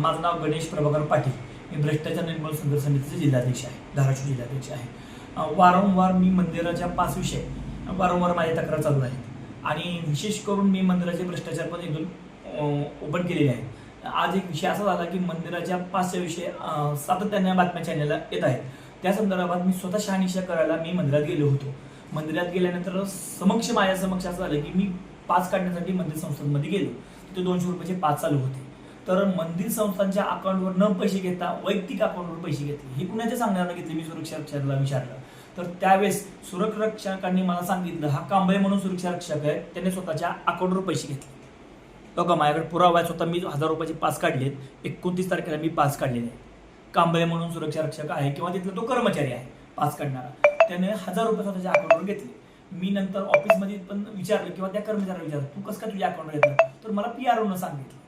माझं नाव गणेश प्रभाकर पाटील. मी भ्रष्टाचार निर्मूलन संघर्ष समितीचे जिल्हाध्यक्ष आहे धाराशिव जिल्हाध्यक्ष आहे. वारंवार मी मंदिराच्या पाच विषय वारंवार माझ्या तक्रार चालू आहेत. आणि विशेष करून मी मंदिराचे भ्रष्टाचार पण इथून ओपन केलेले आहेत आज एक विषय असा झाला की मंदिराच्या पाचशे विषय सातत्याने बातम्या चॅनलला येत आहेत. त्या संदर्भात मी स्वतः शहानिशा करायला मी मंदिरात गेलो होतो. मंदिरात गेल्यानंतर समक्ष माझ्या समक्ष असं झालं की मी पाच काढण्यासाठी मंदिर संस्थांमध्ये गेलो. तिथे दोनशे रुपयाचे पाच चालू होते. तर मंदिर संस्थांच्या अकाउंटवर न पैसे घेता वैयक्तिक अकाउंटवर पैसे घेतले. हे कुणाच्या सांगण्यानं घेतले? मी सुरक्षा रक्षकाला विचारलं. तर त्यावेळेस सुरक्षा रक्षकांनी मला सांगितलं हा कांबळे म्हणून सुरक्षा रक्षक आहे त्याने स्वतःच्या अकाउंटवर पैसे घेतले. बघा माझ्याकडे पुरावा आहे स्वतः मी हजार रुपयाचे पास काढलेत. एकोणतीस तारखेला मी पास काढलेले आहे कांबळे म्हणून सुरक्षा रक्षक आहे किंवा तिथला तो कर्मचारी आहे पास काढणारा. त्याने हजार रुपये स्वतःच्या अकाउंटवर घेतले. मी नंतर ऑफिसमध्ये पण विचारलं किंवा त्या कर्मचाऱ्याला विचारलं तू कसं काय तुझ्या अकाउंटवर घेतलं तर मला पी आर ओनं सांगितलं.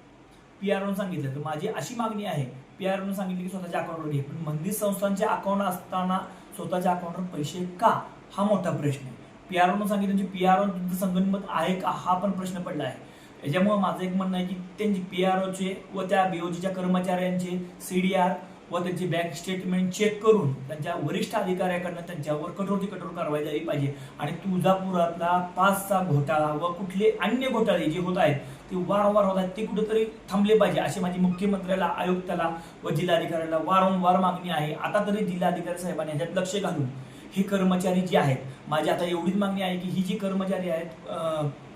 पी आर ओनं सांगितलं. तर माझी अशी मागणी आहे पी आर ओनं सांगितलं की स्वतःच्या अकाउंटवर घे. पण मंदिर संस्थांचे अकाउंट असताना स्वतःच्या अकाउंटवर पैसे का? हा मोठा प्रश्न आहे. पी आर ओनं सांगितलं म्हणजे पी आर ओ तुमचं संगणमत आहे का? हा पण प्रश्न पडला आहे. याच्यामुळे माझं एक म्हणणं आहे की त्यांची पी आर ओचे व त्या बीओजीच्या कर्मचाऱ्यांचे सी डी आर व त्यांची बँक स्टेटमेंट चेक करून त्यांच्या वरिष्ठ अधिकाऱ्याकडनं त्यांच्यावर कठोर कठोर कारवाई झाली पाहिजे. आणि तुळजापुरातला पाचचा घोटाळा व कुठले अन्य घोटाळे जे होत आहेत ते वारंवार होत आहेत ते कुठेतरी थांबले पाहिजे अशी माझी मुख्यमंत्र्याला आयुक्ताला व जिल्हाधिकाऱ्याला वारंवार मागणी आहे. आता तरी जिल्हाधिकारी साहेबांनी ह्याच्यात लक्ष घालून हे कर्मचारी जे आहेत माझी आता एवढीच मागणी आहे की ही जी कर्मचारी आहेत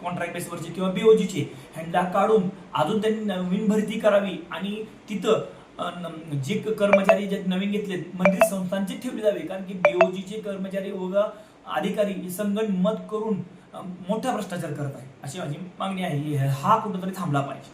कॉन्ट्रॅक्ट बेसवरचे किंवा बीओजीचे ह्यांना काढून अजून त्यांनी नवीन भरती करावी आणि तिथं जे कर्मचारी जे नवीन घेतलेत मंदिर संस्थांचे ठेवले जावे. कारण की बीओजीचे कर्मचारी व अधिकारी हे संगणमत करून मोठा भ्रष्टाचार करत आहे. अशी माझी मागणी आहे. हा कुठंतरी थांबला पाहिजे.